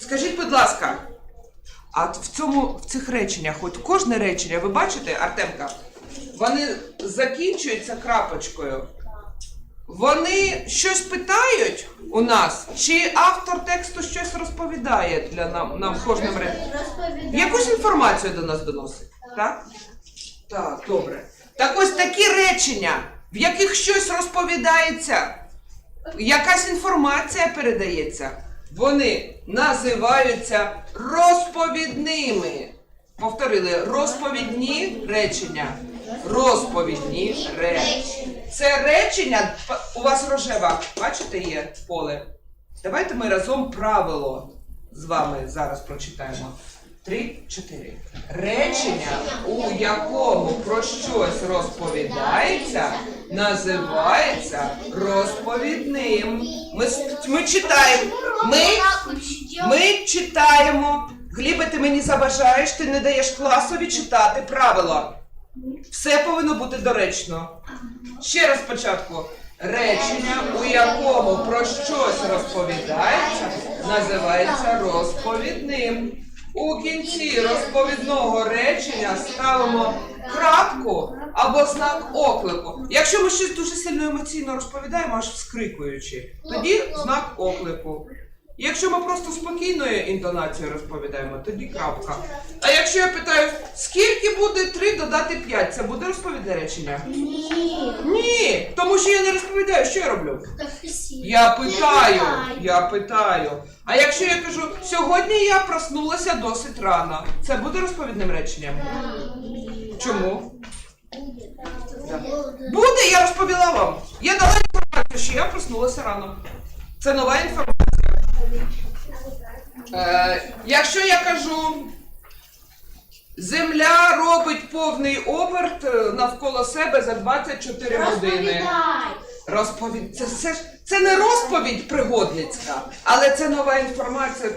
Скажіть, будь ласка, а в цьому в цих реченнях, от кожне речення, ви бачите, Артемка, вони закінчуються крапочкою. Вони щось питають у нас, чи автор тексту щось розповідає для нам, нам кожним реченням? Якусь інформацію до нас доносить, так? Так, добре. Так ось такі речення, в яких щось розповідається, якась інформація передається, вони називаються розповідними. Повторили, розповідні речення. Розповідні речення. Це речення, у вас рожева, бачите, є поле. Давайте ми разом правило з вами зараз прочитаємо. Три, чотири. Речення, у якому про щось розповідається, називається розповідним. Ми, ми читаємо. Ми, читаємо. Глібе, ти мені заважаєш, ти не даєш класові читати правила. Все повинно бути доречно. Ще раз спочатку. Речення, у якому про щось розповідається, називається розповідним. У кінці розповідного речення ставимо крапку або знак оклику. Якщо ми щось дуже сильно емоційно розповідаємо, аж вскрикуючи, тоді знак оклику. Якщо ми просто спокійною інтонацією розповідаємо, тоді крапка. А якщо я питаю, скільки буде 3 додати 5, це буде розповідне речення? Ні. Ні, тому що я не розповідаю, що я роблю. Я питаю, я питаю. А якщо я кажу, сьогодні я проснулася досить рано, це буде розповідним реченням? Чому? Буде, я розповіла вам. Я дала інформацію, що я проснулася рано. Це нова інформація. Е, якщо я кажу, Земля робить повний оберт е, навколо себе за 24 години. Розповідь. Це, це, це не розповідь пригодницька, але це нова інформація.